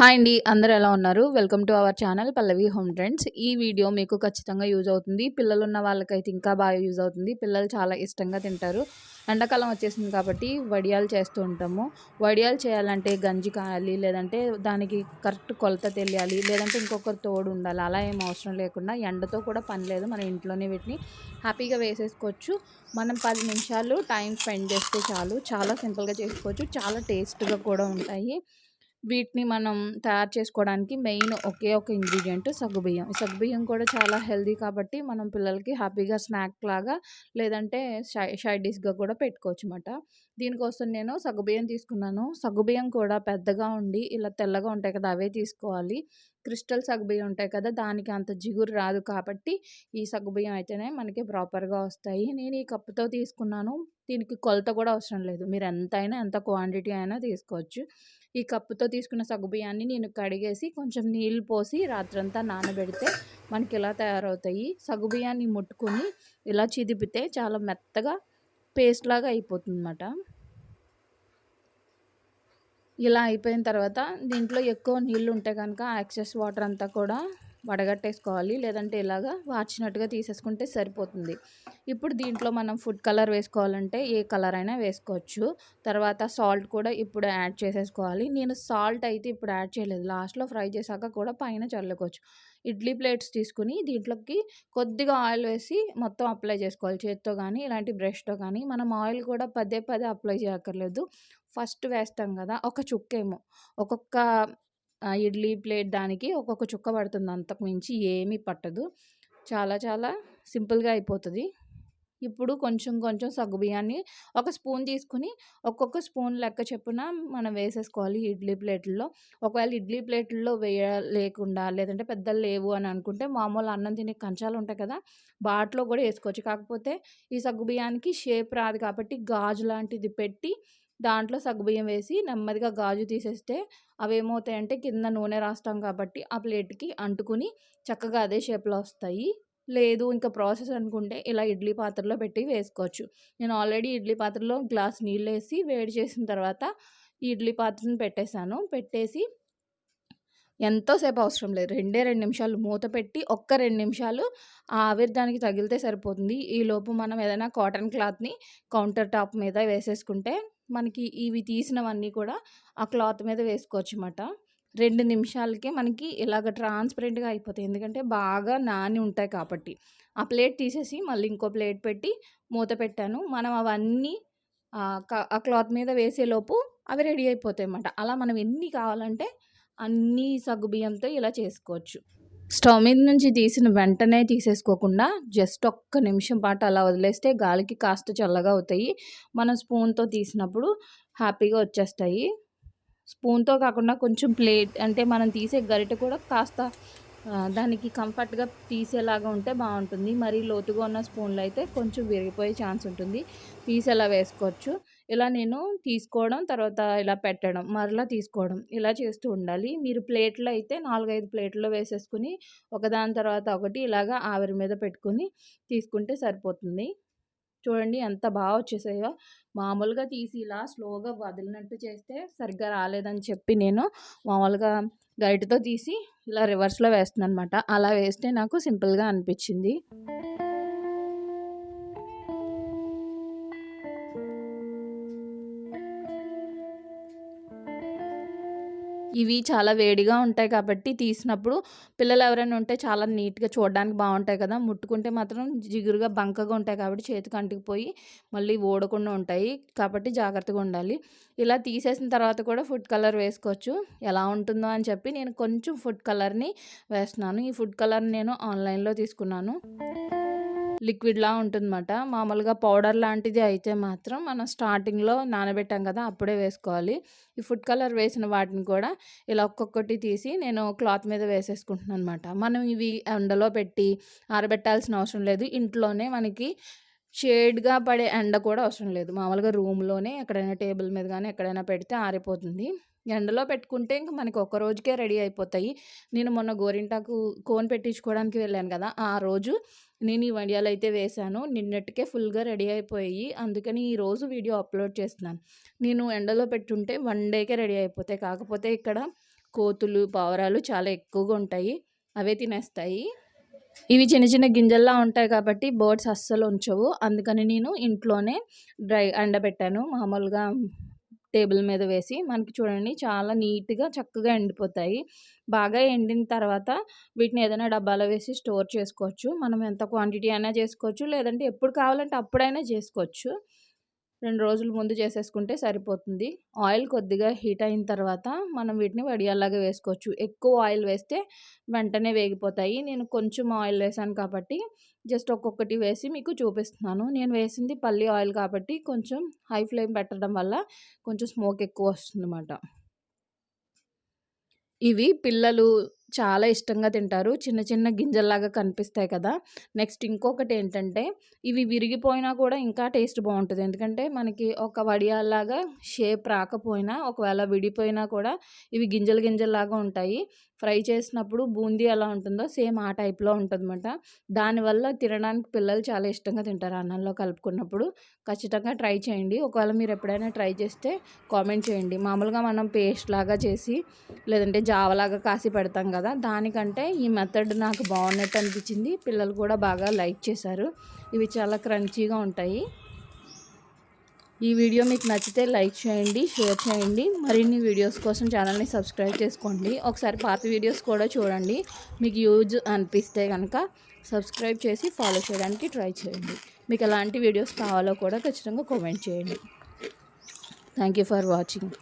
Hi అండి అందరు ఎలా ఉన్నారు? Welcome to our channel Pallavi home trends. ఈ వీడియో మీకు ఖచ్చితంగా యూజ్ అవుతుంది. పిల్లలు ఉన్న వాళ్ళకైతే ఇంకా బాగా యూజ్ అవుతుంది. పిల్లలు చాలా ఇష్టంగా తింటారు. ఎండాకాలం వచ్చేసింది కాబట్టి వడియాలు చేస్తూ ఉంటాము. వడియాలు చేయాలంటే గంజి కాయాలి లేదంటే దానికి కరెక్ట్ కొలత తెలియాలి లేదంటే ఇంకొకరు తోడు ఉండాలి. అలా ఏం అవసరం లేకుండా ఎండతో కూడా పని లేదు. మనం ఇంట్లోనే వీటిని హ్యాపీగా వేసేసుకోవచ్చు. మనం పది నిమిషాలు టైం స్పెండ్ చేస్తే చాలు. చాలా సింపుల్గా చేసుకోవచ్చు. చాలా టేస్ట్గా కూడా ఉంటాయి. వీటిని మనం తయారు చేసుకోవడానికి మెయిన్ ఒకే ఒక ఇంగ్రీడియంట్ సగ్గుబియ్యం. ఈ సగ్గుబియ్యం కూడా చాలా హెల్దీ కాబట్టి మనం పిల్లలకి హ్యాపీగా స్నాక్ లాగా లేదంటే షై షై డిష్గా కూడా పెట్టుకోవచ్చు అనమాట దీనికోసం నేను సగ్గుబియ్యం తీసుకున్నాను. సగ్గుబియ్యం కూడా పెద్దగా ఉండి ఇలా తెల్లగా ఉంటాయి కదా అవే తీసుకోవాలి. క్రిస్టల్ సగ్గుబియ్యం ఉంటాయి కదా దానికి అంత జిగురు రాదు కాబట్టి ఈ సగ్గుబియ్యం అయితేనే మనకి ప్రాపర్గా వస్తాయి. నేను ఈ కప్పుతో తీసుకున్నాను. దీనికి కొలత కూడా అవసరం లేదు. మీరు ఎంతైనా ఎంత క్వాంటిటీ అయినా తీసుకోవచ్చు. ఈ కప్పుతో తీసుకున్న సగ్గుబియ్యాన్ని నేను కడిగేసి కొంచెం నీళ్ళు పోసి రాత్రంతా నానబెడితే మనకి ఇలా తయారవుతాయి. సగ్గుబియ్యాన్ని ముట్టుకొని ఇలా చిదిపితే చాలా మెత్తగా పేస్ట్ లాగా అయిపోతుంది అన్నమాట ఇలా అయిపోయిన తర్వాత దీంట్లో ఎక్కువ నీళ్ళు ఉంటే కనుక యాక్సెస్ వాటర్ అంతా కూడా వడగట్టేసుకోవాలి. లేదంటే ఇలాగా వాచినట్టుగా తీసేసుకుంటే సరిపోతుంది. ఇప్పుడు దీంట్లో మనం ఫుడ్ కలర్ వేసుకోవాలంటే ఏ కలర్ అయినా వేసుకోవచ్చు. తర్వాత సాల్ట్ కూడా ఇప్పుడు యాడ్ చేసేసుకోవాలి. నేను సాల్ట్ అయితే ఇప్పుడు యాడ్ చేయలేదు. లాస్ట్లో ఫ్రై చేశాక కూడా పైన చల్లుకోవచ్చు. ఇడ్లీ ప్లేట్స్ తీసుకుని దీంట్లోకి కొద్దిగా ఆయిల్ వేసి మొత్తం అప్లై చేసుకోవాలి. చేత్తో కానీ ఇలాంటి బ్రష్తో కానీ మనం ఆయిల్ కూడా పదే పదే అప్లై చేయక్కర్లేదు. ఫస్ట్ వేస్తాం కదా ఒక చుక్కేమో. ఒక్కొక్క ఇడ్లీ ప్లేట్ దానికి ఒక్కొక్క చుక్క పడుతుంది. అంతకు మించి ఏమీ పట్టదు. చాలా చాలా సింపుల్గా అయిపోతుంది. ఇప్పుడు కొంచెం కొంచెం సగ్గుబియ్యాన్ని ఒక స్పూన్ తీసుకుని ఒక్కొక్క స్పూన్ లెక్క చెప్పున మనం వేసేసుకోవాలి ఇడ్లీ ప్లేట్లో. ఒకవేళ ఇడ్లీ ప్లేట్లో వేయ లేకుండా లేదంటే పెద్దలు లేవు అని అనుకుంటే మామూలు అన్నం తినే కంచాలు ఉంటాయి కదా బాట్లో కూడా వేసుకోవచ్చు. కాకపోతే ఈ సగ్గుబియ్యానికి షేప్ రాదు కాబట్టి గాజు లాంటిది పెట్టి దాంట్లో సగ్గుబియ్యం వేసి నెమ్మదిగా గాజు తీసేస్తే అవి ఏమవుతాయంటే కింద నూనె రాస్తాం కాబట్టి ఆ ప్లేట్కి అంటుకుని చక్కగా అదే షేప్లో వస్తాయి. లేదు ఇంకా ప్రాసెస్ అనుకుంటే ఇలా ఇడ్లీ పాత్రలో పెట్టి వేసుకోవచ్చు. నేను ఆల్రెడీ ఇడ్లీ పాత్రలో గ్లాస్ నీళ్ళు వేసి వేడి చేసిన తర్వాత ఈ ఇడ్లీ పాత్రను పెట్టేశాను. పెట్టేసి ఎంతోసేపు అవసరం లేదు. రెండే రెండు నిమిషాలు మూత పెట్టి ఒక్క రెండు నిమిషాలు ఆవిరి దానికి తగిలితే సరిపోతుంది. ఈలోపు మనం ఏదైనా కాటన్ క్లాత్ని కౌంటర్ టాప్ మీద వేసేసుకుంటే మనకి ఇవి తీసినవన్నీ కూడా ఆ క్లాత్ మీద వేసుకోవచ్చు అన్నమాట రెండు నిమిషాలకే మనకి ఇలాగ ట్రాన్స్పరెంట్గా అయిపోతాయి. ఎందుకంటే బాగా నాని ఉంటాయి కాబట్టి. ఆ ప్లేట్ తీసేసి మళ్ళీ ఇంకో ప్లేట్ పెట్టి మూత పెట్టాను. మనం అవన్నీ ఆ క్లాత్ మీద వేసేలోపు అవి రెడీ అయిపోతాయి అన్నమాట అలా మనం ఎన్ని కావాలంటే అన్నీ సగ్గుబియ్యంతో ఇలా చేసుకోవచ్చు. స్టవ్ మీద నుంచి తీసిన వెంటనే తీసేసుకోకుండా జస్ట్ ఒక్క నిమిషం పాటు అలా వదిలేస్తే గాలికి కాస్త చల్లగా అవుతాయి. మనం స్పూన్తో తీసినప్పుడు హ్యాపీగా వచ్చేస్తాయి. స్పూన్తో కాకుండా కొంచెం ప్లేట్ అంటే మనం తీసే గరిట కూడా కాస్త దానికి కంఫర్ట్గా తీసేలాగా ఉంటే బాగుంటుంది. మరీ లోతుగా ఉన్న స్పూన్లు అయితే కొంచెం విరిగిపోయే ఛాన్స్ ఉంటుంది. తీసేలా వేసుకోవచ్చు. ఇలా నేను తీసుకోవడం తర్వాత ఇలా పెట్టడం మరలా తీసుకోవడం ఇలా చేస్తూ ఉండాలి. మీరు ప్లేట్లో అయితే నాలుగైదు ప్లేట్లో వేసేసుకుని ఒకదాని తర్వాత ఒకటి ఇలాగా ఆవిరి మీద పెట్టుకుని తీసుకుంటే సరిపోతుంది. చూడండి ఎంత బాగా వచ్చేసాయో. మామూలుగా తీసి ఇలా స్లోగా వదిలినట్టు చేస్తే సరిగ్గా రాలేదని చెప్పి నేను మామూలుగా గరిటతో తీసి ఇలా రివర్స్లో వేస్తున్నాను అనమాట అలా వేస్తే నాకు సింపుల్గా అనిపించింది. ఇవి చాలా వేడిగా ఉంటాయి కాబట్టి తీసినప్పుడు పిల్లలు ఎవరైనా ఉంటే చాలా నీట్గా చూడడానికి బాగుంటాయి కదా. ముట్టుకుంటే మాత్రం జిగురుగా బంకగా ఉంటాయి కాబట్టి చేతికి అంటుకుపోయి మళ్ళీ ఓడకుండా ఉంటాయి. కాబట్టి జాగ్రత్తగా ఉండాలి. ఇలా తీసేసిన తర్వాత కూడా ఫుడ్ కలర్ వేసుకోవచ్చు. ఎలా ఉంటుందో అని చెప్పి నేను కొంచెం ఫుడ్ కలర్ని వేస్తున్నాను. ఈ ఫుడ్ కలర్ నేను ఆన్లైన్లో తీసుకున్నాను. లిక్విడ్లా ఉంటుందన్నమాట. మామూలుగా పౌడర్ లాంటిది అయితే మాత్రం మనం స్టార్టింగ్లో నానబెట్టాం కదా అప్పుడే వేసుకోవాలి. ఈ ఫుడ్ కలర్ వేసిన వాటిని కూడా ఇలా ఒక్కొక్కటి తీసి నేను క్లాత్ మీద వేసేసుకుంటున్నాను అనమాట మనం ఇవి ఎండలో పెట్టి ఆరబెట్టాల్సిన అవసరం లేదు. ఇంట్లోనే మనకి షేడ్గా పడే ఎండ కూడా అవసరం లేదు. మామూలుగా రూమ్లోనే ఎక్కడైనా టేబుల్ మీద కానీ ఎక్కడైనా పెడితే ఆరిపోతుంది. ఎండలో పెట్టుకుంటే ఇంక మనకి ఒక రోజుకే రెడీ అయిపోతాయి. నేను మొన్న గోరింటాకు కోన్ పెట్టించుకోవడానికి వెళ్ళాను కదా ఆ రోజు నేను ఈ వడియాలు అయితే వేశాను నిన్నటికే ఫుల్గా రెడీ అయిపోయాయి. అందుకని ఈరోజు వీడియో అప్లోడ్ చేస్తున్నాను. నేను ఎండలో పెట్టుంటే వన్ డేకే రెడీ అయిపోతాయి. కాకపోతే ఇక్కడ కోతులు పావురాలు చాలా ఎక్కువగా ఉంటాయి. అవే తినేస్తాయి. ఇవి చిన్న చిన్న గింజల్లా ఉంటాయి కాబట్టి బర్డ్స్ అస్సలు ఉంచవు. అందుకని నేను ఇంట్లోనే డ్రై ఎండబెట్టాను. మామూలుగా టేబుల్ మీద వేసి మనకి చూడండి చాలా నీట్గా చక్కగా ఎండిపోతాయి. బాగా ఎండిన తర్వాత వీటిని ఏదైనా డబ్బాలో వేసి స్టోర్ చేసుకోవచ్చు. మనం ఎంత క్వాంటిటీ అయినా చేసుకోవచ్చు. లేదంటే ఎప్పుడు కావాలంటే అప్పుడైనా చేసుకోవచ్చు. రెండు రోజుల ముందు చేసేసుకుంటే సరిపోతుంది. ఆయిల్ కొద్దిగా హీట్ అయిన తర్వాత మనం వీటిని వడియాల్లాగా వేసుకోవచ్చు. ఎక్కువ ఆయిల్ వేస్తే వెంటనే వేగిపోతాయి. నేను కొంచెం ఆయిల్ వేసాను కాబట్టి జస్ట్ ఒక్కొక్కటి వేసి మీకు చూపిస్తున్నాను. నేను వేసింది పల్లి ఆయిల్ కాబట్టి కొంచెం హై ఫ్లేమ్ పెట్టడం వల్ల కొంచెం స్మోక్ ఎక్కువ వస్తుందన్నమాట. ఇవి పిల్లలు చాలా ఇష్టంగా తింటారు. చిన్న చిన్న గింజల్లాగా కనిపిస్తాయి కదా! నెక్స్ట్ ఇంకొకటి ఏంటంటే ఇవి విరిగిపోయినా కూడా ఇంకా టేస్ట్ బాగుంటుంది. ఎందుకంటే మనకి ఒక వడియాల్లాగా షేప్ రాకపోయినా ఒకవేళ విడిపోయినా కూడా ఇవి గింజలు గింజల్లాగా ఉంటాయి. ఫ్రై చేసినప్పుడు బూందీ ఎలా ఉంటుందో సేమ్ ఆ టైప్లో ఉంటుందన్నమాట. దానివల్ల తినడానికి పిల్లలు చాలా ఇష్టంగా తింటారు అన్నంలో కలుపుకున్నప్పుడు. ఖచ్చితంగా ట్రై చేయండి. ఒకవేళ మీరు ఎప్పుడైనా ట్రై చేస్తే కామెంట్ చేయండి. మామూలుగా మనం పేస్ట్ లాగా చేసి లేదంటే జావలాగా కాసి పెడతాం కదా దానికంటే ఈ మెథడ్ నాకు బాగున్నట్టు అనిపించింది. పిల్లలు కూడా బాగా లైక్ చేశారు. ఇవి చాలా క్రంచీగా ఉంటాయి. ఈ వీడియో మీకు నచ్చితే లైక్ చేయండి షేర్ చేయండి. మరిన్ని వీడియోస్ కోసం ఛానల్ని సబ్స్క్రైబ్ చేసుకోండి. ఒకసారి పాత వీడియోస్ కూడా చూడండి. మీకు యూజ్ అనిపిస్తే కనుక సబ్స్క్రైబ్ చేసి ఫాలో చేయడానికి ట్రై చేయండి. మీకు ఎలాంటి వీడియోస్ కావాలో కూడా ఖచ్చితంగా కామెంట్ చేయండి. Thank you for watching.